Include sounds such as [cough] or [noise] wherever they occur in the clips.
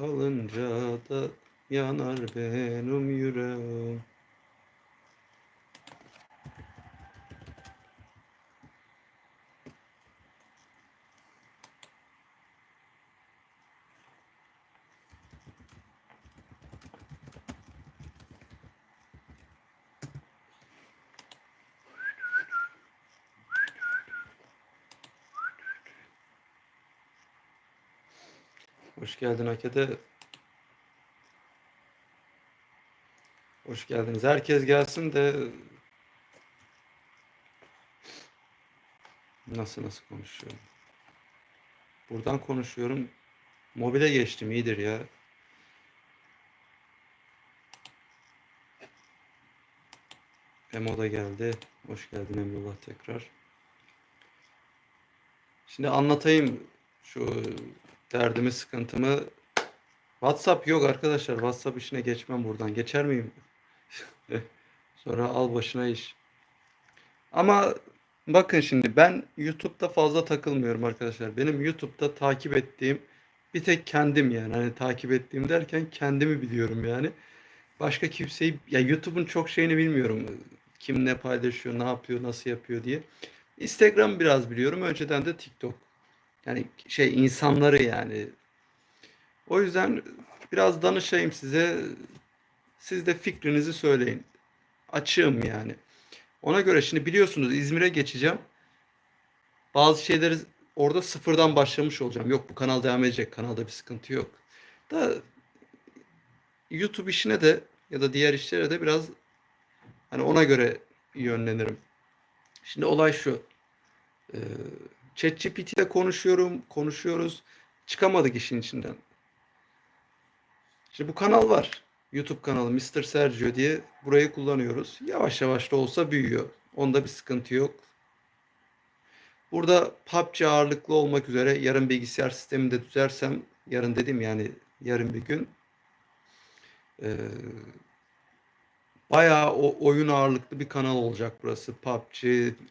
kalınca da yanar benim yüreğim. Geldin Akede. Hoş geldiniz. Herkes gelsin de nasıl nasıl konuşuyorum? Buradan konuşuyorum. Mobile geçtim iyidir ya. Emo da geldi. Hoş geldin Emrullah tekrar. Şimdi anlatayım şu derdimi, sıkıntımı. WhatsApp yok arkadaşlar. WhatsApp işine geçmem buradan. Geçer miyim? [laughs] Sonra al başına iş. Ama bakın şimdi ben YouTube'da fazla takılmıyorum arkadaşlar. Benim YouTube'da takip ettiğim bir tek kendim yani. Hani takip ettiğim derken kendimi biliyorum yani. Başka kimseyi ya YouTube'un çok şeyini bilmiyorum. Kim ne paylaşıyor, ne yapıyor, nasıl yapıyor diye. Instagram biraz biliyorum. Önceden de TikTok. Yani şey insanları yani. O yüzden biraz danışayım size. Siz de fikrinizi söyleyin. Açığım yani. Ona göre şimdi biliyorsunuz İzmir'e geçeceğim. Bazı şeyleri orada sıfırdan başlamış olacağım. Yok bu kanal devam edecek. Kanalda bir sıkıntı yok. Da YouTube işine de ya da diğer işlere de biraz hani ona göre yönlenirim. Şimdi olay şu. Ee, ChatGPT ile konuşuyorum, konuşuyoruz. Çıkamadık işin içinden. Şimdi bu kanal var. YouTube kanalı Mr. Sergio diye burayı kullanıyoruz. Yavaş yavaş da olsa büyüyor. Onda bir sıkıntı yok. Burada PUBG ağırlıklı olmak üzere yarın bilgisayar sistemini de düzersem yarın dedim yani yarın bir gün ee, bayağı o oyun ağırlıklı bir kanal olacak burası. PUBG,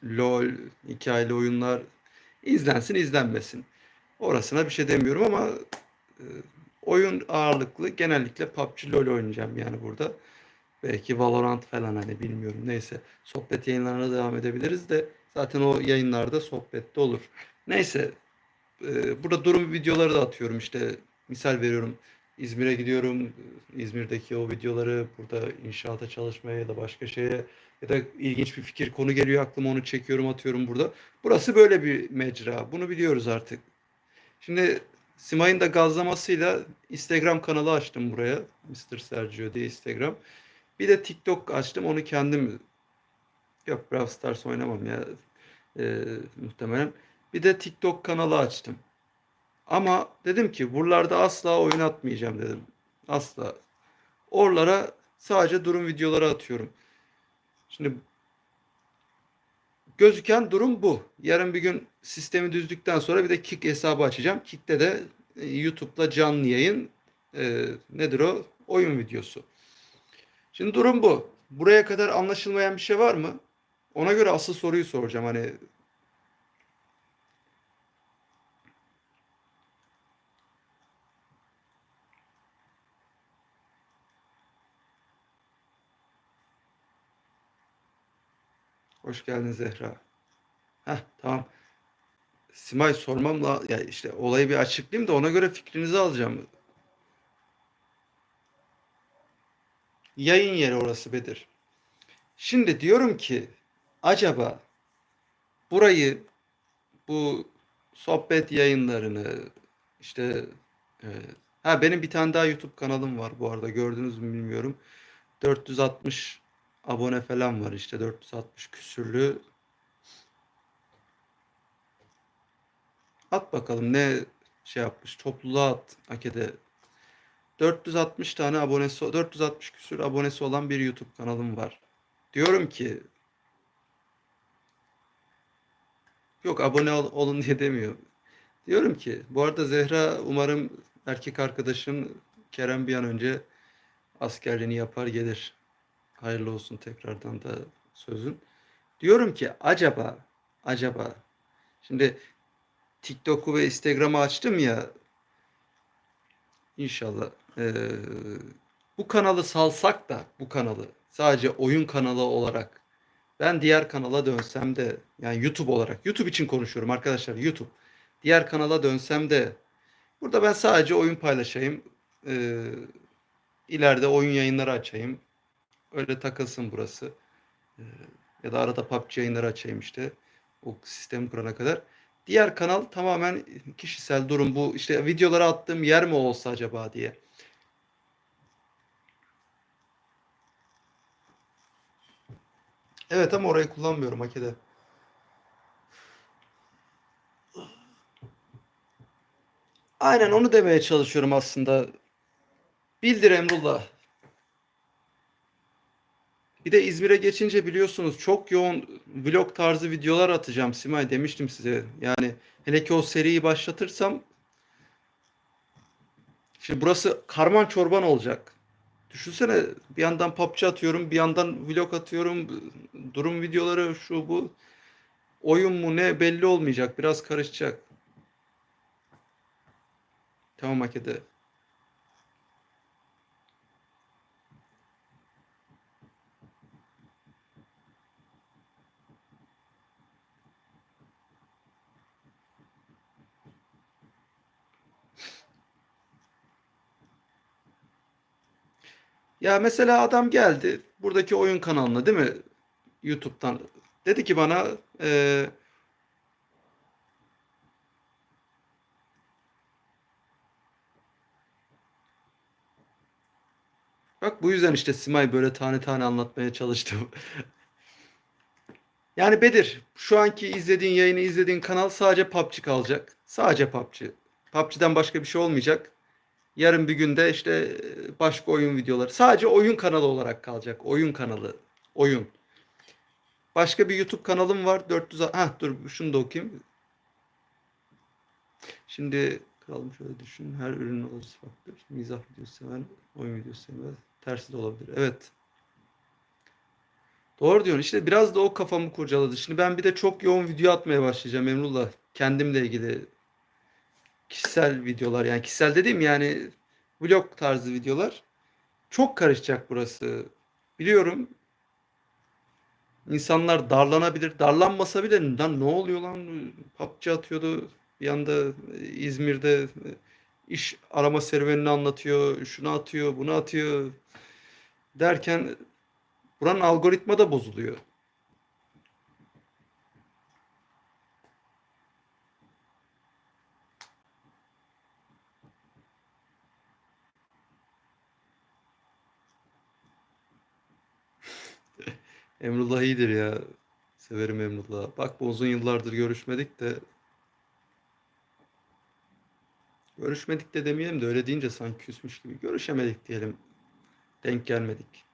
LoL, hikayeli oyunlar izlensin izlenmesin. Orasına bir şey demiyorum ama e, oyun ağırlıklı genellikle PUBG LoL oynayacağım yani burada. Belki Valorant falan hani bilmiyorum. Neyse sohbet yayınlarına devam edebiliriz de zaten o yayınlarda sohbette olur. Neyse e, burada durum videoları da atıyorum işte misal veriyorum İzmir'e gidiyorum. İzmir'deki o videoları burada inşaata çalışmaya ya da başka şeye ya da ilginç bir fikir konu geliyor aklıma onu çekiyorum atıyorum burada. Burası böyle bir mecra. Bunu biliyoruz artık. Şimdi Simay'ın da gazlamasıyla Instagram kanalı açtım buraya. Mr. Sergio diye Instagram. Bir de TikTok açtım. Onu kendim yok Brawl Stars oynamam ya e, muhtemelen. Bir de TikTok kanalı açtım. Ama dedim ki buralarda asla oyun atmayacağım dedim. Asla. Oralara sadece durum videoları atıyorum. Şimdi gözüken durum bu. Yarın bir gün sistemi düzdükten sonra bir de Kik hesabı açacağım. Kik'te de e, YouTube'da canlı yayın e, nedir o? Oyun videosu. Şimdi durum bu. Buraya kadar anlaşılmayan bir şey var mı? Ona göre asıl soruyu soracağım. Hani Hoş geldin Zehra. Heh, tamam. Simay sormamla ya işte olayı bir açıklayayım da ona göre fikrinizi alacağım. Yayın yeri orası Bedir. Şimdi diyorum ki acaba burayı bu sohbet yayınlarını işte e, ha benim bir tane daha YouTube kanalım var bu arada gördünüz mü bilmiyorum. 460 abone falan var işte 460 küsürlü. At bakalım ne şey yapmış. Topluluğa at Ake'de. 460 tane abonesi 460 küsür abonesi olan bir YouTube kanalım var. Diyorum ki Yok abone ol, olun diye demiyor. Diyorum ki bu arada Zehra umarım erkek arkadaşın Kerem bir an önce askerliğini yapar gelir. Hayırlı olsun tekrardan da sözün. Diyorum ki acaba acaba şimdi TikTok'u ve Instagram'ı açtım ya İnşallah. Ee, bu kanalı salsak da bu kanalı sadece oyun kanalı olarak ben diğer kanala dönsem de yani YouTube olarak YouTube için konuşuyorum arkadaşlar YouTube. Diğer kanala dönsem de burada ben sadece oyun paylaşayım. Ee, ileride oyun yayınları açayım. Öyle takılsın burası. Ee, ya da arada PUBG yayınları açayım işte. O sistemi kurana kadar. Diğer kanal tamamen kişisel durum. Bu işte videoları attığım yer mi olsa acaba diye. Evet ama orayı kullanmıyorum Hake'de. Aynen onu demeye çalışıyorum aslında. Bildir Emrullah. Bir de İzmir'e geçince biliyorsunuz çok yoğun vlog tarzı videolar atacağım Simay demiştim size. Yani hele ki o seriyi başlatırsam şimdi burası karman çorban olacak. Düşünsene bir yandan PUBG atıyorum, bir yandan vlog atıyorum, durum videoları şu bu. Oyun mu ne belli olmayacak, biraz karışacak. Tamam Hake'de. Ya mesela adam geldi buradaki oyun kanalına değil mi? YouTube'dan. Dedi ki bana eee Bak bu yüzden işte Simay böyle tane tane anlatmaya çalıştım. [laughs] Yani Bedir, şu anki izlediğin yayını izlediğin kanal sadece PUBG kalacak. Sadece PUBG. PUBG'den başka bir şey olmayacak. Yarın bir günde işte başka oyun videoları. Sadece oyun kanalı olarak kalacak. Oyun kanalı. Oyun. Başka bir YouTube kanalım var. 400 Ha dur şunu da okuyayım. Şimdi kralım şöyle düşün. Her ürünün alıcısı farklı. Mizah videosu seven, oyun videosu seven. Tersi de olabilir. Evet. Doğru diyorsun. İşte biraz da o kafamı kurcaladı. Şimdi ben bir de çok yoğun video atmaya başlayacağım Emrullah. Kendimle ilgili kişisel videolar yani kişisel dediğim yani vlog tarzı videolar. Çok karışacak burası. Biliyorum. İnsanlar darlanabilir. Darlanmasa bile lan ne oluyor lan? PUBG atıyordu. Bir anda İzmir'de iş arama serüvenini anlatıyor. Şunu atıyor, bunu atıyor. Derken buranın algoritma da bozuluyor. Emrullah iyidir ya. Severim Emrullah. Bak bu uzun yıllardır görüşmedik de görüşmedik de demeyelim de öyle deyince sanki küsmüş gibi. Görüşemedik diyelim. Denk gelmedik.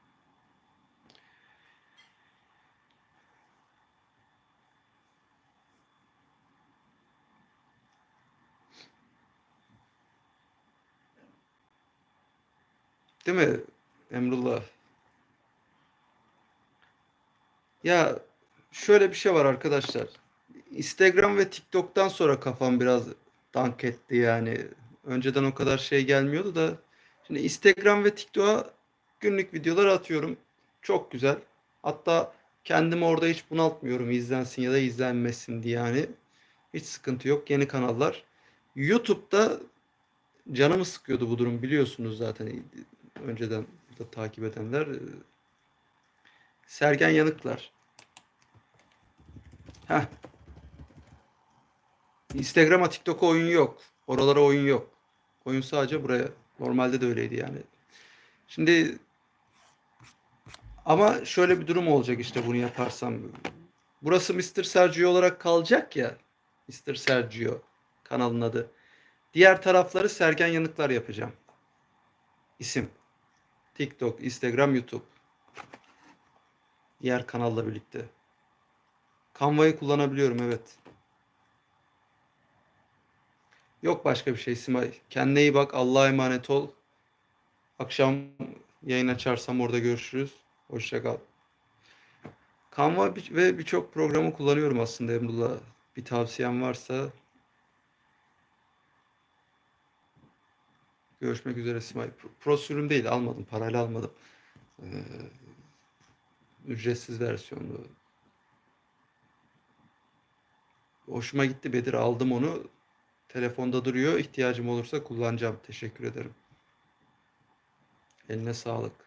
Değil mi Emrullah? Ya şöyle bir şey var arkadaşlar. Instagram ve TikTok'tan sonra kafam biraz dank etti yani. Önceden o kadar şey gelmiyordu da. Şimdi Instagram ve TikTok'a günlük videolar atıyorum. Çok güzel. Hatta kendimi orada hiç bunaltmıyorum. izlensin ya da izlenmesin diye yani. Hiç sıkıntı yok. Yeni kanallar. YouTube'da canımı sıkıyordu bu durum biliyorsunuz zaten. Önceden da takip edenler. Sergen Yanıklar. Heh. Instagram'a TikTok'a oyun yok. Oralara oyun yok. Oyun sadece buraya. Normalde de öyleydi yani. Şimdi ama şöyle bir durum olacak işte bunu yaparsam. Burası Mr. Sergio olarak kalacak ya. Mr. Sergio kanalın adı. Diğer tarafları Sergen Yanıklar yapacağım. İsim. TikTok, Instagram, YouTube. Diğer kanalla birlikte. Canva'yı kullanabiliyorum evet. Yok başka bir şey Simay. Kendine iyi bak. Allah'a emanet ol. Akşam yayın açarsam orada görüşürüz. Hoşça kal. Canva ve birçok programı kullanıyorum aslında Emrullah. Bir tavsiyem varsa Görüşmek üzere Simay. Pro sürüm değil almadım. Parayla almadım. Ee, ücretsiz versiyonlu. Hoşuma gitti Bedir. Aldım onu. Telefonda duruyor. İhtiyacım olursa kullanacağım. Teşekkür ederim. Eline sağlık.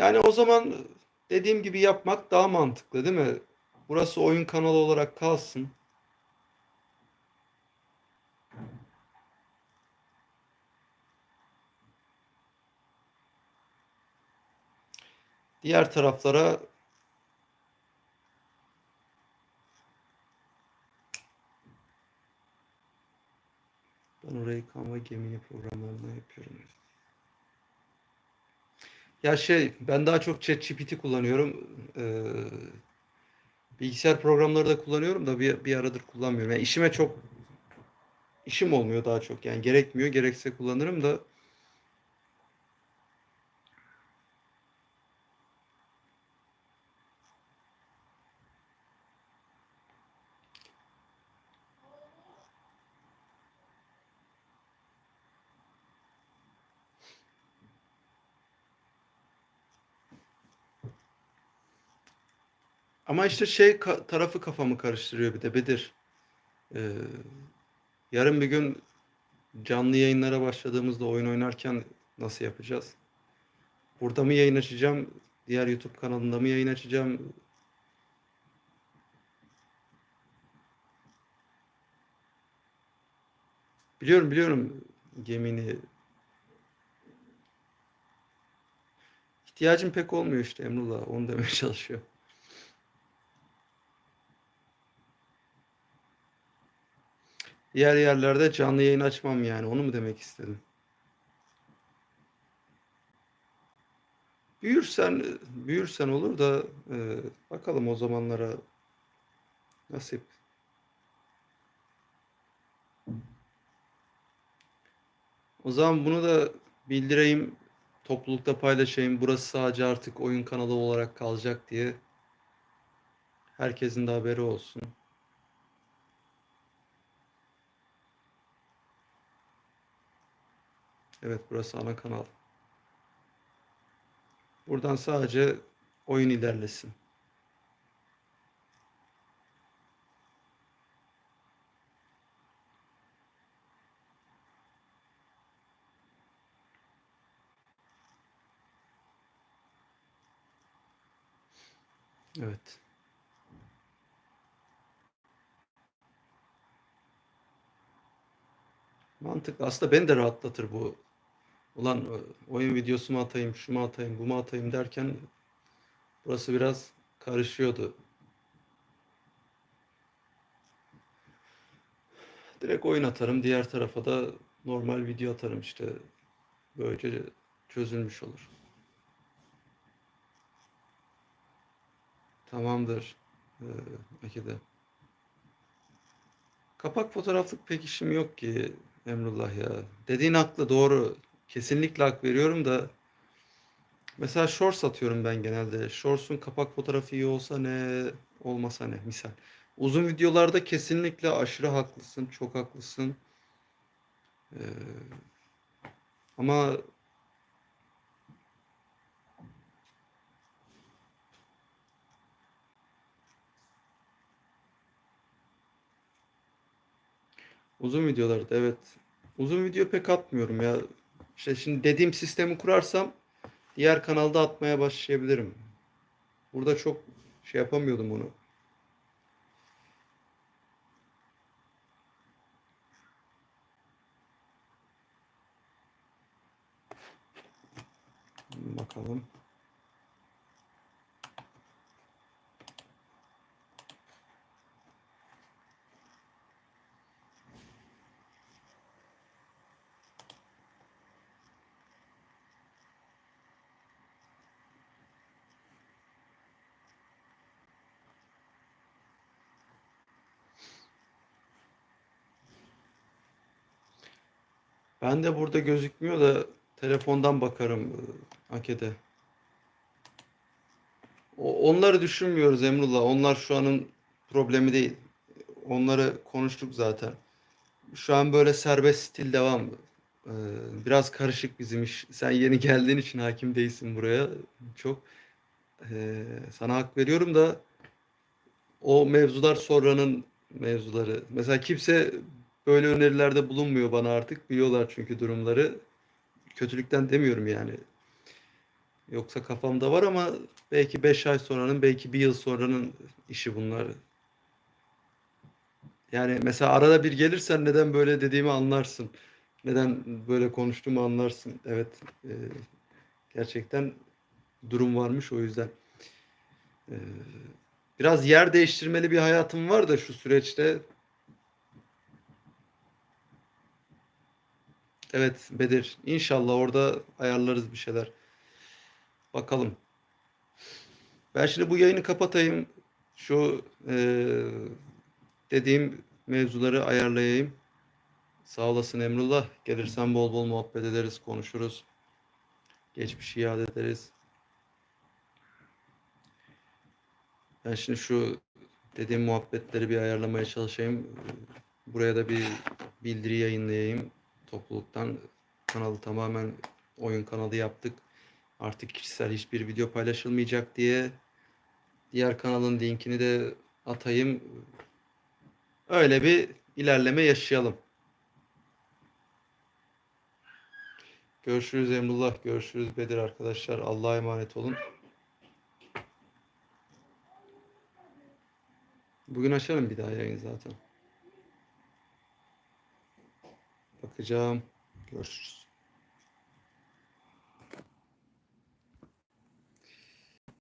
Yani o zaman dediğim gibi yapmak daha mantıklı değil mi? Burası oyun kanalı olarak kalsın. Diğer taraflara ben orayı Canva Gemini programlarına yapıyorum. Ya şey ben daha çok ChatGPT kullanıyorum. Ee, bilgisayar programları da kullanıyorum da bir, bir aradır kullanmıyorum. Yani işime çok işim olmuyor daha çok. Yani gerekmiyor. Gerekse kullanırım da ama işte şey ka- tarafı kafamı karıştırıyor bir de Bedir. Ee, yarın bir gün canlı yayınlara başladığımızda oyun oynarken nasıl yapacağız? Burada mı yayın açacağım? Diğer YouTube kanalında mı yayın açacağım? Biliyorum biliyorum gemini. İhtiyacım pek olmuyor işte Emrullah. Onu demeye [laughs] çalışıyor. Diğer yerlerde canlı yayın açmam yani. Onu mu demek istedim? Büyürsen, büyürsen olur da e, bakalım o zamanlara nasip. O zaman bunu da bildireyim, toplulukta paylaşayım. Burası sadece artık oyun kanalı olarak kalacak diye. Herkesin de haberi olsun. Evet, burası ana kanal. Buradan sadece oyun ilerlesin. Evet. Mantıklı. Aslında beni de rahatlatır bu. Ulan e, oyun videosu mu atayım, şu mu atayım, bu mu atayım derken burası biraz karışıyordu. Direkt oyun atarım. Diğer tarafa da normal video atarım işte. Böylece çözülmüş olur. Tamamdır. Ee, Akide. Kapak fotoğraflık pek işim yok ki Emrullah ya. Dediğin haklı doğru. Kesinlikle hak veriyorum da mesela shorts atıyorum ben genelde. Shorts'un kapak fotoğrafı iyi olsa ne, olmasa ne misal. Uzun videolarda kesinlikle aşırı haklısın, çok haklısın. Ee, ama uzun videolarda evet. Uzun video pek atmıyorum ya. İşte şimdi dediğim sistemi kurarsam diğer kanalda atmaya başlayabilirim. Burada çok şey yapamıyordum onu. Bakalım. Ben de burada gözükmüyor da telefondan bakarım e, Ake'de. Onları düşünmüyoruz Emrullah. Onlar şu anın problemi değil. Onları konuştuk zaten. Şu an böyle serbest stil devam. Ee, biraz karışık bizim iş. Sen yeni geldiğin için hakim değilsin buraya. Çok ee, sana hak veriyorum da o mevzular sonranın mevzuları. Mesela kimse böyle önerilerde bulunmuyor bana artık. Biliyorlar çünkü durumları. Kötülükten demiyorum yani. Yoksa kafamda var ama belki 5 ay sonranın, belki bir yıl sonranın işi bunlar. Yani mesela arada bir gelirsen neden böyle dediğimi anlarsın. Neden böyle konuştuğumu anlarsın. Evet, e, gerçekten durum varmış o yüzden. E, biraz yer değiştirmeli bir hayatım var da şu süreçte. Evet Bedir, İnşallah orada ayarlarız bir şeyler. Bakalım. Ben şimdi bu yayını kapatayım. Şu e, dediğim mevzuları ayarlayayım. Sağ olasın Emrullah. Gelirsen bol bol muhabbet ederiz, konuşuruz. Geçmişi iade ederiz. Ben şimdi şu dediğim muhabbetleri bir ayarlamaya çalışayım. Buraya da bir bildiri yayınlayayım. Topluluktan kanalı tamamen oyun kanalı yaptık. Artık kişisel hiçbir video paylaşılmayacak diye diğer kanalın linkini de atayım. Öyle bir ilerleme yaşayalım. Görüşürüz Emrullah, görüşürüz Bedir arkadaşlar. Allah'a emanet olun. Bugün açarım bir daha yayın zaten. Bakacağım. Görüşürüz.